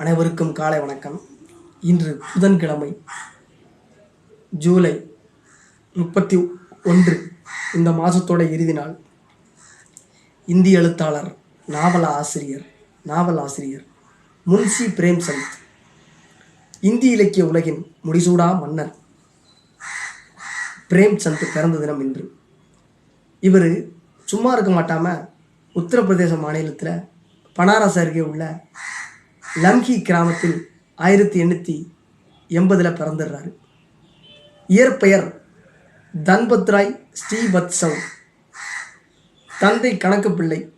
அனைவருக்கும் காலை வணக்கம். இன்று புதன்கிழமை ஜூலை முப்பத்தி ஒன்று இந்த மாதத்தோட இறுதி நாள். இந்திய எழுத்தாளர் நாவல ஆசிரியர் நாவல் ஆசிரியர் முன்சி பிரேம்சந்த் இந்தி இலக்கிய உலகின் முடிசூடா மன்னர் பிரேம்சந்த் பிறந்த தினம் இன்று. இவர் சும்மா இருக்க மாட்டாம உத்தரப்பிரதேச மாநிலத்தில் பனாரஸ் அருகே உள்ள லம்ஹி கிராமத்தில் ஆயிரத்தி எண்ணூற்றி எண்பதில் பிறந்துடுறாரு. இயற்பெயர் தன்பத்ராய் ஸ்ரீவத்சவ். தந்தை கணக்கு பிள்ளை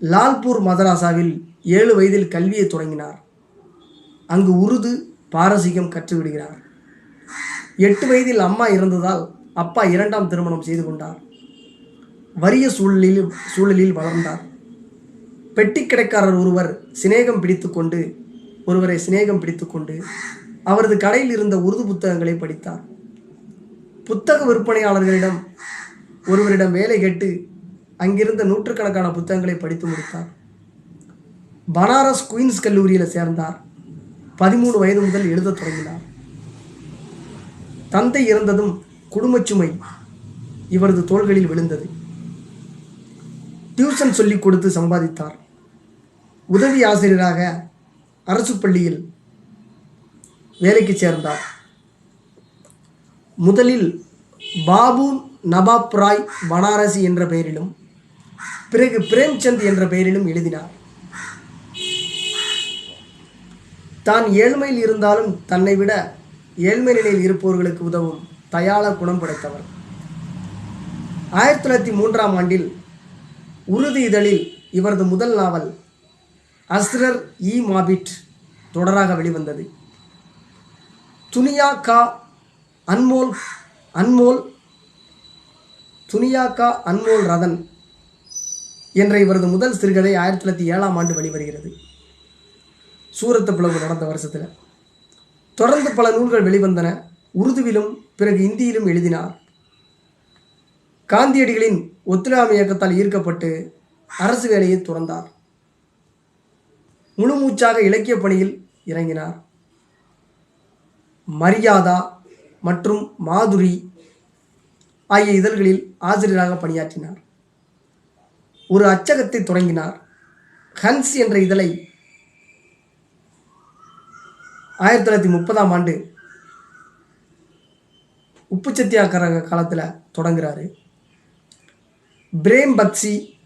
லால்பூர் மதராசாவில் ஏழு வயதில் கல்வியை தொடங்கினார். அங்கு உருது பாரசீகம் கற்றுவிடுகிறார். எட்டு வயதில் அம்மா இறந்ததால் அப்பா இரண்டாம் திருமணம் செய்து கொண்டார். வறிய சூழலில் சூழலில் வளர்ந்தார். பெட்டி கடைக்காரர் ஒருவர் சிநேகம் பிடித்துக்கொண்டு ஒருவரை சிநேகம் பிடித்துக்கொண்டு அவரது கடையில் இருந்த உருது புத்தகங்களை படித்தார். புத்தக விற்பனையாளர்களிடம் ஒருவரிடம் வேலை கேட்டு அங்கிருந்த நூற்றுக்கணக்கான புத்தகங்களை படித்து முடித்தார். பனாரஸ் குயின்ஸ் கல்லூரியில் சேர்ந்தார். பதிமூணு வயது முதல் எழுதத் தொடங்கினார். தந்தை இறந்ததும் குடும்பச் சுமை இவரது தோள்களில் விழுந்தது. டியூஷன் சொல்லிக் கொடுத்து சம்பாதித்தார். உதவி ஆசிரியராக அரசு பள்ளியில் வேலைக்கு சேர்ந்தார். முதலில் பாபு நவாப் ராய் பனாரசி என்ற பெயரிலும் பிறகு பிரேம்சந்த் என்ற பெயரிலும் எழுதினார். தான் ஏழ்மையில் இருந்தாலும் தன்னை விட ஏழ்மை நிலையில் இருப்பவர்களுக்கு உதவும் தயாள குணம் படைத்தவர். ஆயிரத்தி தொள்ளாயிரத்தி மூன்றாம் ஆண்டில் உருது இதழில் இவரது முதல் நாவல் அஸ்ரர் இ மாபிட் தொடராக வெளிவந்தது. துனியா கா அன்மோல் அன்மோல் துனியா கா அன்மோல் ரதன் என்ற இவரது முதல் சிறுகதை ஆயிரத்தி தொள்ளாயிரத்தி ஏழாம் ஆண்டு வெளிவருகிறது. சூரத்து பிளவு நடந்த வருஷத்தில். தொடர்ந்து பல நூல்கள் வெளிவந்தன. உருதுவிலும் பிறகு இந்தியிலும் எழுதினார். காந்தியடிகளின் ஒத்துழையாமை இயக்கத்தால் ஈர்க்கப்பட்டு அரசு வேலையை துறந்தார். முழு மூச்சாக இலக்கிய பணியில் இறங்கினார். மரியாதா மற்றும் மாதுரி ஆகிய இதழ்களில் ஆசிரியராக பணியாற்றினார். ஒரு அச்சகத்தை தொடங்கினார். ஹன்ஸ் என்ற இதழை ஆயிரத்தி தொள்ளாயிரத்தி முப்பதாம் ஆண்டு உப்பு சத்தியாகிரக காலத்தில் தொடங்குறாரு. பிரேம் பக்சி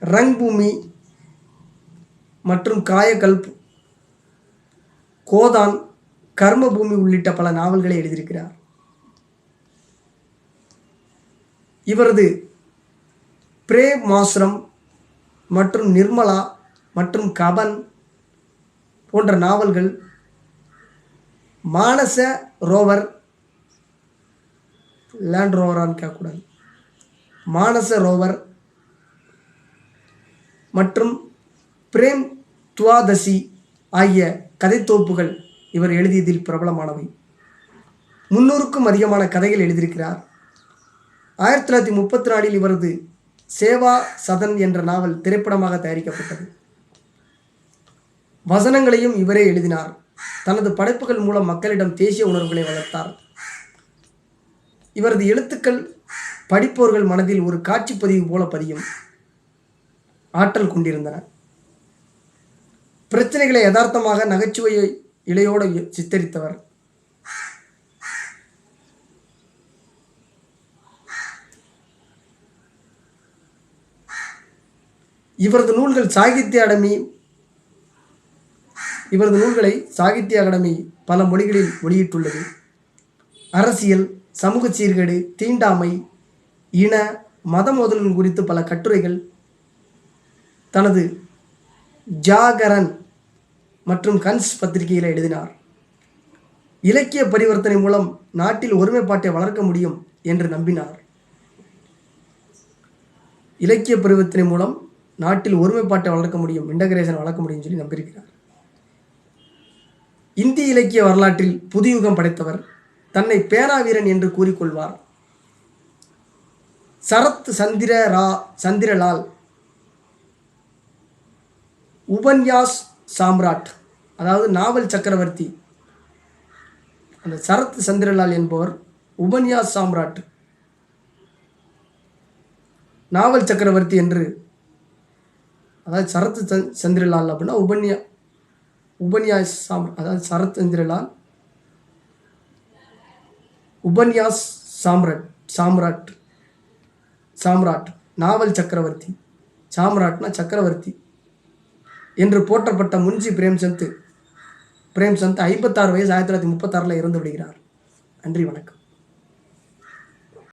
ரங்பூமி மற்றும் காயகல்ப் கோதான் கர்மபூமி உள்ளிட்ட பல நாவல்களை எழுதியிருக்கிறார். இவரது பிரேம் மாஸ்ரம் மற்றும் நிர்மலா மற்றும் கபன் போன்ற நாவல்கள் மானச ரோவர் லேண்ட் ரோவரான்னு கேட்கக்கூடாது. மானச ரோவர் மற்றும் பிரேம் துவாதசி ஆகிய கதைத்தொகுப்புகள் இவர் எழுதியதில் பிரபலமானவை. முன்னூறுக்கும் அதிகமான கதைகள் எழுதியிருக்கிறார். ஆயிரத்தி தொள்ளாயிரத்தி முப்பத்தி நாலில் இவரது சேவா சதன் என்ற நாவல் திரைப்படமாக தயாரிக்கப்பட்டது. வசனங்களையும் இவரே எழுதினார். தனது படைப்புகள் மூலம் மக்களிடம் தேசிய உணர்வுகளை வளர்த்தார். இவரது எழுத்துக்கள் படிப்பவர்கள் மனதில் ஒரு காட்சி பதிவு போல பதியும். ஆற்றல் கொண்டிருந்தன. பிரச்சனைகளை யதார்த்தமாக நகைச்சுவையை இலையோடு சித்தரித்தவர். இவரது நூல்கள் சாகித்ய அகாடமி இவரது நூல்களை சாகித்ய அகாடமி பல மொழிகளில் வெளியிட்டுள்ளது. அரசியல் சமூக சீர்கேடு தீண்டாமை இன மத மோதல்கள் குறித்து பல கட்டுரைகள் தனது ஜாகரன் மற்றும் கன்ஸ் பத்திரிகையில் எழுதினார். இலக்கிய பரிவர்த்தனை மூலம் நாட்டில் ஒருமைப்பாட்டை வளர்க்க முடியும் என்று நம்பினார். இலக்கிய பரிவர்த்தனை மூலம் நாட்டில் ஒருமைப்பாட்டை வளர்க்க முடியும் இன்டகிரேஷன் வளர்க்க முடியும்னு சொல்லி நம்பியிருக்கிறார். இந்தி இலக்கிய வரலாற்றில் புதுயுகம் படைத்தவர் தன்னை பேராவீரன் என்று கூறிக்கொள்வார். சரத் சந்திர ரா சந்திரலால் உபன்யாஸ் சாம்ராட் அதாவது நாவல் சக்கரவர்த்தி. அந்த சரத் சந்திரலால் என்பவர் உபன்யாஸ் சாம்ராட். நாவல் சக்கரவர்த்தி என்று அதாவது சரத் சந் சந்திரலால் அப்படின்னா உபன்யா உபன்யாஸ் சாம் அதாவது சரத் சந்திரலால் உபன்யாஸ் சாம்ராட் சாம்ராட் சாம்ராட் நாவல் சக்கரவர்த்தி. சாம்ராட்னா சக்கரவர்த்தி. என்று போற்றப்பட்ட முன்ஷி பிரேம்சந்த். பிரேம்சந்த் ஐம்பத்தாறு வயசு ஆயிரத்தி தொள்ளாயிரத்தி முப்பத்தாறில் இறந்து விடுகிறார். நன்றி வணக்கம்.